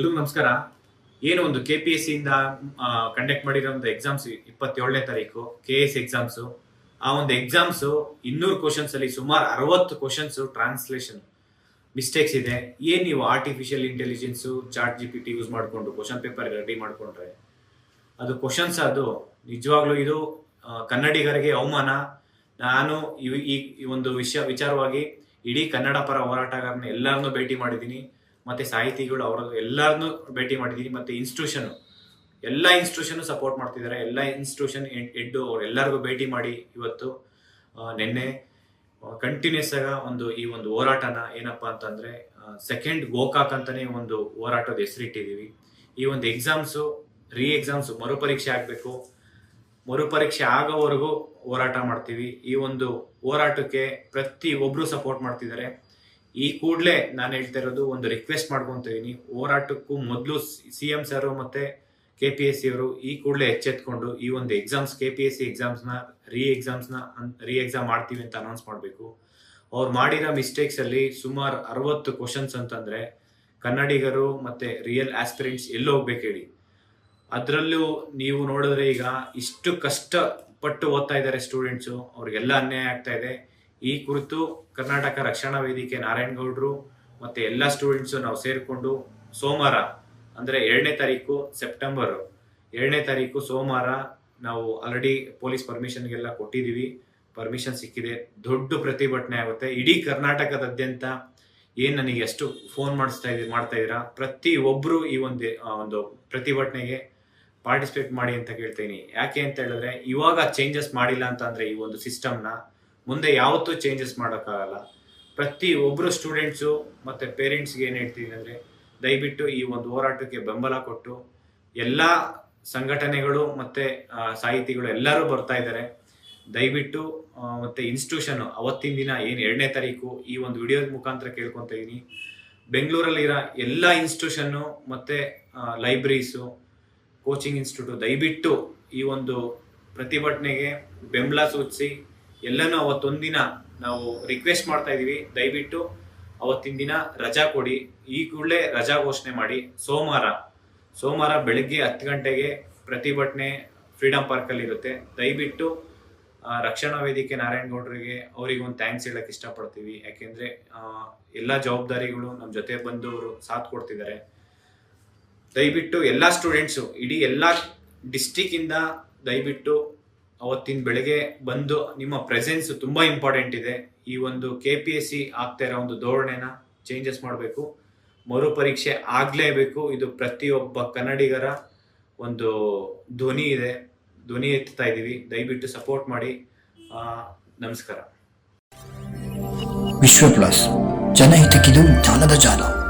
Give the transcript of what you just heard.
ನಮಸ್ಕಾರ. ಏನು ಒಂದು ಕೆ ಪಿ ಎಸ್ ಇಂದ ಕಂಡಕ್ಟ್ ಮಾಡಿರೋ ಒಂದು ಎಕ್ಸಾಮ್ಸ್ ಇಪ್ಪತ್ತೇಳನೇ ತಾರೀಕು ಕೆ ಎಸ್ ಎಕ್ಸಾಮ್ಸು ಆ ಒಂದು ಎಕ್ಸಾಮ್ಸು ಇನ್ನೂರು ಕ್ವಶನ್ಸ್ ಅಲ್ಲಿ ಸುಮಾರು ಅರವತ್ತು ಕ್ವಶನ್ಸ್ ಟ್ರಾನ್ಸ್ಲೇಷನ್ ಮಿಸ್ಟೇಕ್ಸ್ ಇದೆ. ಏನು ನೀವು artificial intelligence chat G P T use ಮಾಡಿಕೊಂಡು ಕ್ವಶನ್ ಪೇಪರ್ ರೆಡಿ ಮಾಡಿಕೊಂಡ್ರೆ? ಅದು ಕ್ವಶನ್ಸ್ ಅದು ನಿಜವಾಗ್ಲೂ ಇದು ಕನ್ನಡಿಗರಿಗೆ ಅವಮಾನ. ನಾನು ಈ ಒಂದು ವಿಷಯ ವಿಚಾರವಾಗಿ ಇಡೀ ಕನ್ನಡ ಪರ ಹೋರಾಟಗಾರನ ಎಲ್ಲರನ್ನೂ ಭೇಟಿ ಮಾಡಿದ್ದೀನಿ. ಮತ್ತೆ ಸಾಹಿತಿಗಳು ಅವರ ಎಲ್ಲರನ್ನೂ ಭೇಟಿ ಮಾಡಿದ್ದೀನಿ ಮತ್ತೆ ಇನ್ಸ್ಟಿಟ್ಯೂಷನ್ ಎಲ್ಲ ಇನ್ಸ್ಟಿಟ್ಯೂಷನ್ ಸಪೋರ್ಟ್ ಮಾಡ್ತಿದ್ದಾರೆ ಎಲ್ಲ ಇನ್ಸ್ಟಿಟ್ಯೂಷನ್ ಎಡ್ಡು ಅವ್ರು ಎಲ್ಲರಿಗೂ ಭೇಟಿ ಮಾಡಿ ಇವತ್ತು ನಿನ್ನೆ ಕಂಟಿನ್ಯೂಸ್ ಆಗ ಒಂದು ಈ ಒಂದು ಹೋರಾಟನ ಏನಪ್ಪಾ ಅಂತಂದ್ರೆ ಸೆಕೆಂಡ್ ಗೋಕಾಕ್ ಅಂತಲೇ ಒಂದು ಹೋರಾಟದ ಹೆಸರಿಟ್ಟಿದ್ದೀವಿ ಈ ಒಂದು ಎಕ್ಸಾಮ್ಸು ರೀ ಎಕ್ಸಾಮ್ಸ್ ಮರುಪರೀಕ್ಷೆ ಆಗಬೇಕು. ಮರುಪರೀಕ್ಷೆ ಆಗೋವರೆಗೂ ಹೋರಾಟ ಮಾಡ್ತೀವಿ. ಈ ಒಂದು ಹೋರಾಟಕ್ಕೆ ಪ್ರತಿ ಒಬ್ಬರು ಸಪೋರ್ಟ್ ಮಾಡ್ತಿದ್ದಾರೆ ಈ ಕೂಡಲೇ ನಾನು ಹೇಳ್ತಾ ಇರೋದು ಒಂದು ರಿಕ್ವೆಸ್ಟ್ ಮಾಡ್ಕೊತೀನಿ ಹೋರಾಟಕ್ಕೂ ಮೊದಲು ಸಿ ಎಂ ಸರ್ ಮತ್ತೆ ಕೆ ಪಿ ಎಸ್ ಸಿ ಅವರು ಈ ಕೂಡಲೇ ಎಚ್ಚೆತ್ಕೊಂಡು ಈ ಒಂದು exams K P S C ಎಕ್ಸಾಮ್ಸ್ನ ರೀ ಎಕ್ಸಾಮ್ಸ್ನ ರೀ ಎಕ್ಸಾಮ್ ಮಾಡ್ತೀವಿ ಅಂತ ಅನೌನ್ಸ್ ಮಾಡಬೇಕು. ಅವ್ರು ಮಾಡಿರೋ ಮಿಸ್ಟೇಕ್ಸ್ ಅಲ್ಲಿ ಸುಮಾರು ಅರವತ್ತು ಕ್ವಶನ್ಸ್ ಅಂತಂದ್ರೆ ಕನ್ನಡಿಗರು ಮತ್ತೆ ರಿಯಲ್ ಆಸ್ಪಿರೆಂಟ್ಸ್ ಎಲ್ಲೋ ಹೋಗ್ಬೇಕು ಹೇಳಿ. ಅದರಲ್ಲೂ ನೀವು ನೋಡಿದ್ರೆ ಈಗ ಇಷ್ಟು ಕಷ್ಟಪಟ್ಟು ಓದ್ತಾ ಇದ್ದಾರೆ ಸ್ಟೂಡೆಂಟ್ಸು ಅವ್ರಿಗೆಲ್ಲ ಅನ್ಯಾಯ ಆಗ್ತಾ ಇದೆ. ಈ ಕುರಿತು ಕರ್ನಾಟಕ ರಕ್ಷಣಾ ವೇದಿಕೆ ನಾರಾಯಣಗೌಡರು ಮತ್ತೆ ಎಲ್ಲ ಸ್ಟೂಡೆಂಟ್ಸು ನಾವು ಸೇರಿಕೊಂಡು ಸೋಮವಾರ, ಅಂದ್ರೆ ಎರಡನೇ ತಾರೀಕು ಸೆಪ್ಟೆಂಬರ್ ಎರಡನೇ ತಾರೀಕು ಸೋಮವಾರ ನಾವು ಆಲ್ರೆಡಿ ಪೊಲೀಸ್ ಪರ್ಮಿಷನ್ಗೆಲ್ಲ ಕೊಟ್ಟಿದ್ದೀವಿ. ಪರ್ಮಿಷನ್ ಸಿಕ್ಕಿದೆ. ದೊಡ್ಡ ಪ್ರತಿಭಟನೆ ಆಗುತ್ತೆ. ಇಡೀ ಕರ್ನಾಟಕದಾದ್ಯಂತ ಏನ್ ನನಗೆ ಎಷ್ಟು ಫೋನ್ ಮಾಡಿಸ್ತಾ ಇದ್ದೀರಿ ಮಾಡ್ತಾ ಇದ್ದೀರಾ? ಪ್ರತಿ ಒಬ್ರು ಈ ಒಂದು ಒಂದು ಪ್ರತಿಭಟನೆಗೆ ಪಾರ್ಟಿಸಿಪೇಟ್ ಮಾಡಿ ಅಂತ ಕೇಳ್ತೀನಿ ಯಾಕೆ ಅಂತ ಹೇಳಿದ್ರೆ, ಇವಾಗ ಚೇಂಜಸ್ ಮಾಡಿಲ್ಲ ಅಂತ ಅಂದ್ರೆ ಈ ಒಂದು ಸಿಸ್ಟಮ್ನ ಮುಂದೆ ಯಾವತ್ತೂ ಚೇಂಜಸ್ ಮಾಡೋಕ್ಕಾಗಲ್ಲ. ಪ್ರತಿ ಒಬ್ಬರು ಸ್ಟೂಡೆಂಟ್ಸು ಮತ್ತು ಪೇರೆಂಟ್ಸ್ಗೆ ಏನು ಹೇಳ್ತೀನಿ ಅಂದರೆ, ದಯವಿಟ್ಟು ಈ ಒಂದು ಹೋರಾಟಕ್ಕೆ ಬೆಂಬಲ ಕೊಟ್ಟು, ಎಲ್ಲ ಸಂಘಟನೆಗಳು ಮತ್ತು ಸಾಹಿತಿಗಳು ಎಲ್ಲರೂ ಬರ್ತಾ ಇದ್ದಾರೆ. ದಯವಿಟ್ಟು ಮತ್ತು ಇನ್ಸ್ಟಿಟ್ಯೂಷನ್ ಅವತ್ತಿನ ದಿನ ಏನು ಎರಡನೇ ತಾರೀಕು ಈ ಒಂದು ವಿಡಿಯೋದ ಮುಖಾಂತರ ಕೇಳ್ಕೊತಾ ಇದ್ದೀನಿ ಬೆಂಗಳೂರಲ್ಲಿರೋ ಎಲ್ಲ ಇನ್ಸ್ಟಿಟ್ಯೂಷನ್ನು ಮತ್ತು ಲೈಬ್ರರೀಸು ಕೋಚಿಂಗ್ ಇನ್ಸ್ಟಿಟ್ಯೂಟ್ ದಯವಿಟ್ಟು ಈ ಒಂದು ಪ್ರತಿಭಟನೆಗೆ ಬೆಂಬಲ ಸೂಚಿಸಿ ಎಲ್ಲನೂ ಅವತ್ತೊಂದಿನ ನಾವು ರಿಕ್ವೆಸ್ಟ್ ಮಾಡ್ತಾ ಇದ್ದೀವಿ. ದಯವಿಟ್ಟು ಅವತ್ತಿನ ದಿನ ರಜಾ ಕೊಡಿ. ಈ ಕೂಡಲೇ ರಜಾ ಘೋಷಣೆ ಮಾಡಿ. ಸೋಮವಾರ ಸೋಮವಾರ ಬೆಳಗ್ಗೆ ಹತ್ತು ಗಂಟೆಗೆ ಪ್ರತಿಭಟನೆ ಫ್ರೀಡಂ ಪಾರ್ಕಲ್ಲಿ ಇರುತ್ತೆ. ದಯವಿಟ್ಟು ರಕ್ಷಣಾ ವೇದಿಕೆ ನಾರಾಯಣಗೌಡರಿಗೆ ಅವರಿಗೆ ಒಂದು ಥ್ಯಾಂಕ್ಸ್ ಹೇಳಕ್ಕೆ ಇಷ್ಟಪಡ್ತೀವಿ. ಯಾಕೆಂದರೆ ಎಲ್ಲಾ ಜವಾಬ್ದಾರಿಗಳು ನಮ್ಮ ಜೊತೆ ಬಂದವರು ಸಾಥ್ ಕೊಡ್ತಿದ್ದಾರೆ. ದಯವಿಟ್ಟು ಎಲ್ಲ ಸ್ಟೂಡೆಂಟ್ಸು ಇಡೀ ಎಲ್ಲ ಡಿಸ್ಟಿಕ್ಕಿಂದ ದಯವಿಟ್ಟು ಅವತ್ತಿನ ಬೆಳಗ್ಗೆ ಬಂದು ನಿಮ್ಮ ಪ್ರೆಸೆನ್ಸ್ ತುಂಬಾ ಇಂಪಾರ್ಟೆಂಟ್ ಇದೆ. ಈ ಒಂದು ಕೆ ಪಿ ಎಸ್ ಸಿ ಆಗ್ತಾ ಇರೋ ಒಂದು ಧೋರಣೆನ ಚೇಂಜಸ್ ಮಾಡಬೇಕು. ಮರುಪರೀಕ್ಷೆ ಆಗಲೇಬೇಕು. ಇದು ಪ್ರತಿಯೊಬ್ಬ ಕನ್ನಡಿಗರ ಒಂದು ಧ್ವನಿ ಇದೆ. ಧ್ವನಿ ಎತ್ತಾ ಇದ್ದೀವಿ. ದಯವಿಟ್ಟು ಸಪೋರ್ಟ್ ಮಾಡಿ. ನಮಸ್ಕಾರ. ವಿಶ್ವ ಪ್ಲಸ್ ಜನಹಿತಕ್ಕಿದು ಜಾಲದ ಜಾಲ.